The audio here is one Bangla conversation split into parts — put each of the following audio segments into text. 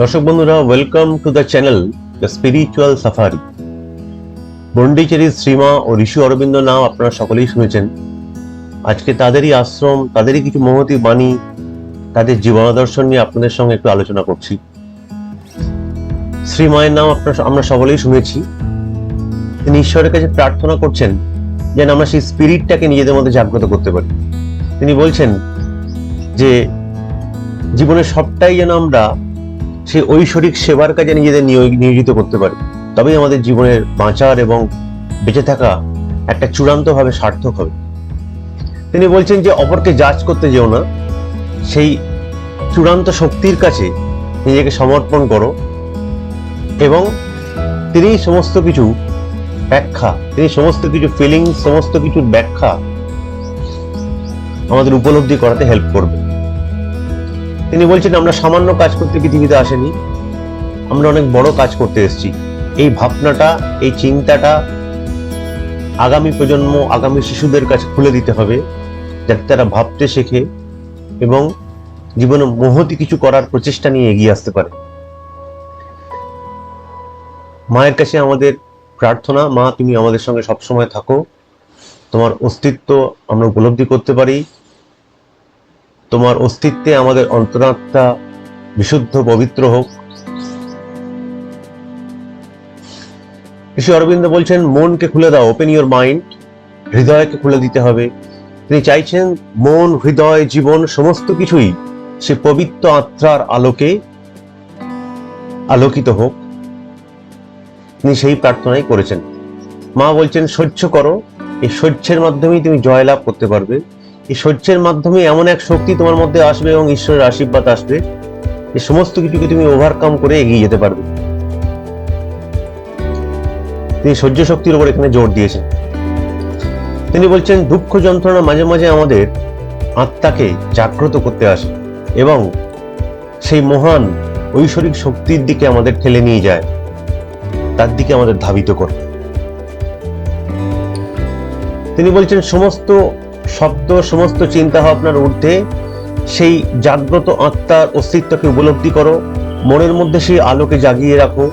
দর্শক বন্ধুরা welcome to the channel the spiritual safari পন্ডিচেরির Srima ও ঋষি অরবিন্দ নাম আপনারা সকলেই শুনেছেন। আজকে তাদেরই আশ্রম, তাদেরই কিছু মহতি বাণী, তাদের জীবনাদর্শন নিয়ে আপনাদের সঙ্গে একটু আলোচনা করছি। শ্রীমায়ের নাম আপনার আমরা সকলেই শুনেছি। তিনি ঈশ্বরের কাছে প্রার্থনা করছেন যেন আমরা সেই স্পিরিটটাকে নিজেদের মধ্যে জাগ্রত করতে পারি। তিনি বলছেন যে, জীবনের সবটাই যেন আমরা সেই ঐশ্বরিক সেবার কাজে নিজেদের নিয়োজিত করতে পারি। তবেই আমাদের জীবনের বাঁচার এবং বেঁচে থাকা একটা চূড়ান্তভাবে সার্থক হবে। তিনি বলছেন যে, অপরকে জাজ করতে যেও না। সেই চূড়ান্ত শক্তির কাছে নিজেকে সমর্পণ করো এবং তিনি সমস্ত কিছু ব্যাখ্যা, তিনি সমস্ত কিছু ফিলিং সমস্ত কিছুর ব্যাখ্যা আমাদের উপলব্ধি করাতে হেল্প করবে। তিনি বলছেন, আমরা সামান্য কাজ করতে পৃথিবীতে আসেনি। আমরা অনেক বড় কাজ করতে এসেছি। এই ভাবনাটা, এই চিন্তাটা আগামী প্রজন্ম, আগামী শিশুদের কাছে খুলে দিতে হবে, যাতে তারা ভাবতে শেখে এবং জীবনে মহতি কিছু করার প্রচেষ্টা নিয়ে এগিয়ে আসতে পারে। মায়ের কাছে আমাদের প্রার্থনা, মা, তুমি আমাদের সঙ্গে সবসময় থাকো। তোমার অস্তিত্ব আমরা উপলব্ধি করতে পারি। তোমার অস্তিত্বে আমাদের অন্তরাত্মা বিশুদ্ধ, পবিত্র হোক। ঋষি অরবিন্দ বলছেন, মনকে খুলে দাও ওপেন ইউর মাইন্ড হৃদয়কে খুলে দিতে হবে। তিনি চাইছেন, মন, হৃদয়, জীবন, সমস্ত কিছুই সে পবিত্র আত্মার আলোকে আলোকিত হোক। তিনি সেই প্রার্থনাই করেছেন। মা বলছেন, সহ্য করো, এই সহ্যের মাধ্যমেই তুমি জয়লাভ করতে পারবে। এই সহ্যের মাধ্যমে এমন এক শক্তি তোমার মধ্যে আসবে এবং ঈশ্বরের আশীর্বাদ আসবে। যে সমস্ত কিছুকে তুমি ওভারকাম করে এগিয়ে যেতে পারবে। তিনি সহ্য শক্তির উপর এখানে জোর দিয়েছেন। তিনি বলছেন, দুঃখ যন্ত্রণা মাঝে মাঝে আমাদের আত্মাকে জাগ্রত করতে আসে এবং সেই মহান ঐশ্বরিক শক্তির দিকে আমাদের ঠেলে নিয়ে যায়। তার দিকে আমাদের ধাবিত করে। তিনি বলছেন, সমস্ত শব্দ, সমস্ত চিন্তা ভাবনার ঊর্ধ্বে সেই জাগ্রত আত্মার অস্তিত্বকে উপলব্ধি করো। মনের মধ্যে সেই আলোকে জাগিয়ে রাখো।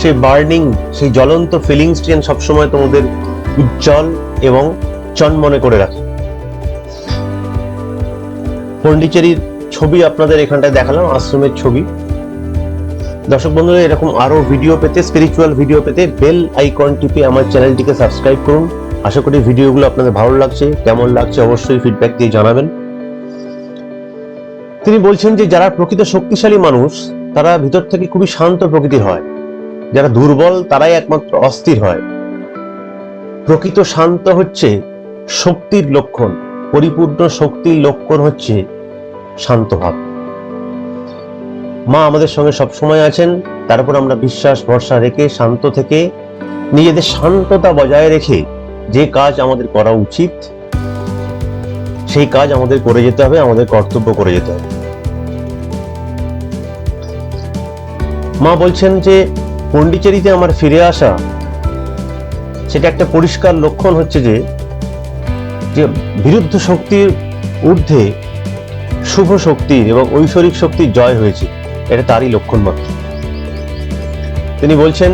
সেই বার্নিং, সেই জ্বলন্ত ফিলিংসটি যেন সবসময় তোমাদের উজ্জ্বল এবং চনমনে করে রাখে। পন্ডিচেরির ছবি আপনাদের এখানটায় দেখালাম, আশ্রমের ছবি। দর্শক বন্ধুরা, এরকম আরও ভিডিও পেতে স্পিরিচুয়াল ভিডিও পেতে বেল আইকন টিপে আমার চ্যানেলটিকে সাবস্ক্রাইব করুন। আশা করি ভিডিওগুলো আপনাদের ভালো লাগছে। কেমন লাগছে অবশ্যই ফিডব্যাক দিয়ে জানাবেন। তিনি বলছেন যে, যারা প্রকৃত শক্তিশালী মানুষ, তারা ভিতর থেকে খুবই শান্ত প্রকৃতির হয়। যারা দুর্বল, তারাই একমাত্র অস্থির হয়। প্রকৃত শান্ত হচ্ছে শক্তির লক্ষণ। পরিপূর্ণ শক্তির লক্ষণ হচ্ছে শান্ত ভাব। মা আমাদের সঙ্গে সবসময় আছেন। তারপর আমরা বিশ্বাস, ভরসা রেখে শান্ত থেকে নিজেদের শান্ততা বজায় রেখে যে কাজ আমাদের করা উচিত, সেই কাজ আমাদের করে যেতে হবে, আমাদের কর্তব্য করে যেতে হবে। মা বলছেন যে, পন্ডিচেরিতে আমার ফিরে আসা, সেটা একটা পরিষ্কার লক্ষণ হচ্ছে যে যে বিরুদ্ধ শক্তির ঊর্ধ্বে শুভ শক্তির এবং ঐশ্বরিক শক্তির জয় হয়েছে, এটা তারই লক্ষণ মাত্র। তিনি বলছেন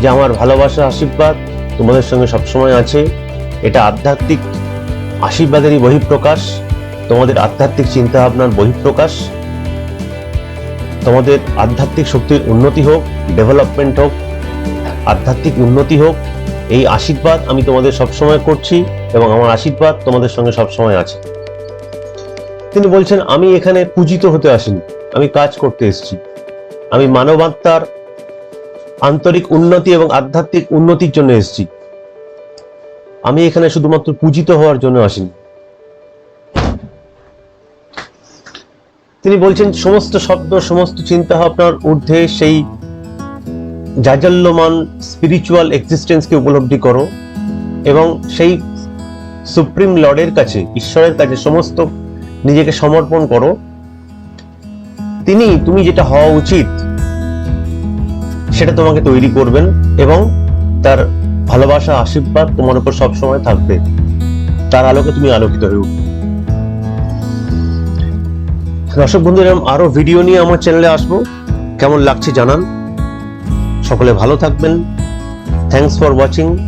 যে, আমার ভালোবাসা আশীর্বাদ তোমাদের সঙ্গে সবসময় আছে। এটা আধ্যাত্মিক আশীর্বাদেরই বহিঃপ্রকাশ। তোমাদের আধ্যাত্মিক চিন্তা ভাবনার বহিঃপ্রকাশ। তোমাদের আধ্যাত্মিক শক্তির উন্নতি হোক ডেভেলপমেন্ট হোক, আধ্যাত্মিক উন্নতি হোক, এই আশীর্বাদ আমি তোমাদের সবসময় করছি এবং আমার আশীর্বাদ তোমাদের সঙ্গে সবসময় আছে। তিনি বলছেন, আমি এখানে পূজিত হতে আসিনি। আমি কাজ করতে এসেছি। আমি মানবাত্মার আন্তরিক উন্নতি এবং আধ্যাত্মিক উন্নতির জন্য এসেছি। আমি এখানে শুধুমাত্র পূজিত হওয়ার জন্য আসিনি। তিনি বলছেন, সমস্ত শব্দ, সমস্ত চিন্তা ভাবনার ঊর্ধ্বে সেই জাজাল্যমান স্পিরিচুয়াল এক্সিস্টেন্সকে উপলব্ধি করো এবং সেই সুপ্রিম লর্ডের কাছে, ঈশ্বরের কাছে সমস্ত নিজেকে সমর্পণ করো। তিনি, তুমি যেটা হওয়া উচিত সেটা তোমাকে তৈরি করবেন এবং তার ভালোবাসা, আশীর্বাদ তোমার উপর সবসময় থাকবে। তার আলোকে তুমি আলোকিত হয়ে উঠবে। দর্শক বন্ধু এরকম আরও ভিডিও নিয়ে আমার চ্যানেলে আসব। কেমন লাগছে জানান। সকলে ভালো থাকবেন। Thanks for watching